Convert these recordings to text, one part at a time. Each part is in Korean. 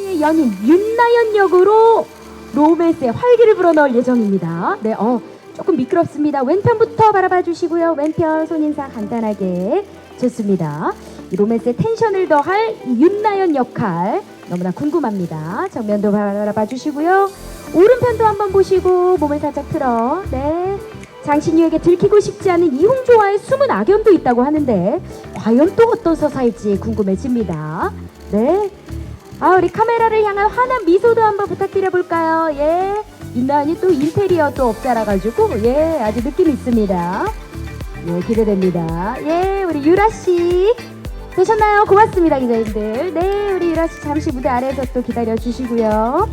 신이의 연인 윤나연 역으로 로맨스의 활기를 불어넣을 예정입니다. 네, 어 조금 미끄럽습니다. 왼편부터 바라봐 주시고요. 왼편 손인사 간단하게 좋습니다. 이 로맨스의 텐션을 더할 이 윤나연 역할 너무나 궁금합니다. 정면도 바라봐 주시고요. 오른편도 한번 보시고 몸을 살짝 틀어. 네. 장신유에게 들키고 싶지 않은 이홍조와의 숨은 악연도 있다고 하는데 과연 또 어떤 서사일지 궁금해집니다. 네. 아 우리 카메라를 향한 환한 미소도 한번 부탁드려 볼까요? 예. 인나연이 또 인테리어 또 업자라 가지고 예 아주 느낌 있습니다. 예 기대됩니다. 예 우리 유라 씨 되셨나요? 고맙습니다 기자님들. 네 우리 유라 씨 잠시 무대 아래에서 또 기다려 주시고요.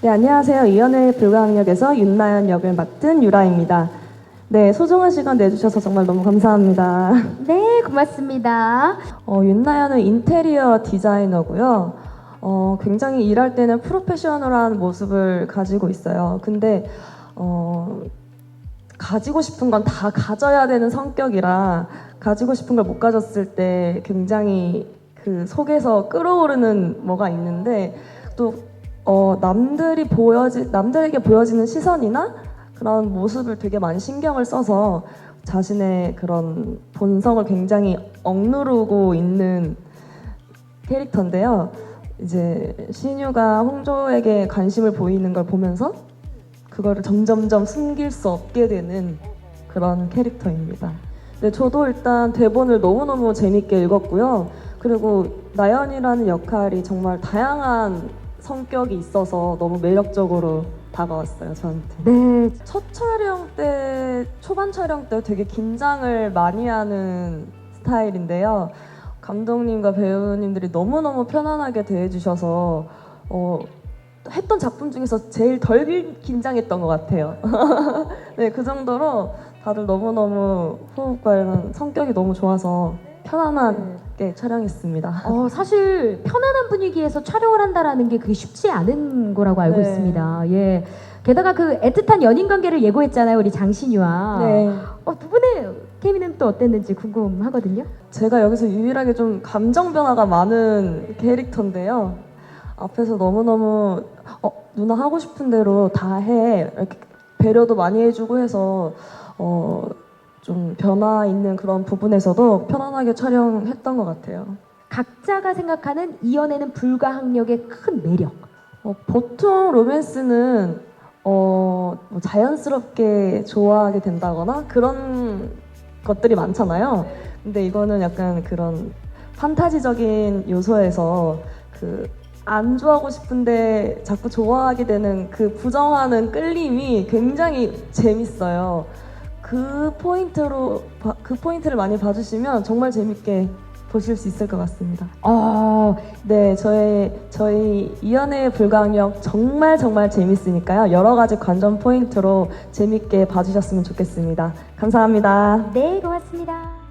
네, 안녕하세요. 이연의 불가항역에서 윤나연 역을 맡은 유라입니다. 네, 소중한 시간 내주셔서 정말 너무 감사합니다. 네 고맙습니다. 어, 윤나연은 인테리어 디자이너고요. 어, 굉장히 일할 때는 프로페셔널한 모습을 가지고 있어요. 근데 어, 가지고 싶은 건 다 가져야 되는 성격이라 가지고 싶은 걸 못 가졌을 때 굉장히 그 속에서 끌어오르는 뭐가 있는데 또 어, 남들이 보여지 남들에게 보여지는 시선이나 그런 모습을 되게 많이 신경을 써서 자신의 그런 본성을 굉장히 억누르고 있는 캐릭터인데요. 이제 신유가 홍조에게 관심을 보이는 걸 보면서 그거를 점점점 숨길 수 없게 되는 그런 캐릭터입니다. 네, 저도 일단 대본을 너무너무 재밌게 읽었고요. 그리고 나연이라는 역할이 정말 다양한 성격이 있어서 너무 매력적으로 다가왔어요, 저한테. 네 첫 촬영 때, 초반 촬영 때 되게 긴장을 많이 하는 스타일인데요. 감독님과 배우님들이 너무너무 편안하게 대해주셔서, 어, 했던 작품 중에서 제일 덜 긴장했던 것 같아요. 네, 그 정도로 다들 너무너무 호흡과 이런 성격이 너무 좋아서 편안하게 촬영했습니다. 어, 사실 편안한 분위기에서 촬영을 한다라는 게 그게 쉽지 않은 거라고 알고 네. 있습니다. 예. 게다가 그 애틋한 연인 관계를 예고했잖아요, 우리 장신유와. 네. 어, 두 분의 케미는 또 어땠는지 궁금하거든요. 제가 여기서 유일하게 좀 감정 변화가 많은 캐릭터인데요. 앞에서 너무너무 어, 누나 하고 싶은 대로 다 해. 이렇게 배려도 많이 해주고 해서 어, 좀 변화 있는 그런 부분에서도 편안하게 촬영했던 것 같아요. 각자가 생각하는 이 연애는 불가항력의 큰 매력. 어, 보통 로맨스는 어, 뭐 자연스럽게 좋아하게 된다거나 그런 것들이 많잖아요. 근데 이거는 약간 그런 판타지적인 요소에서 그 안 좋아하고 싶은데 자꾸 좋아하게 되는 그 부정하는 끌림이 굉장히 재밌어요. 그 포인트로 봐- 그 포인트를 많이 봐주시면 정말 재밌게 보실 수 있을 것 같습니다. 어, 네, 저희 저희 이연의 불가항력 정말 정말 재밌으니까요. 여러 가지 관전 포인트로 재밌게 봐주셨으면 좋겠습니다. 감사합니다. 네, 고맙습니다.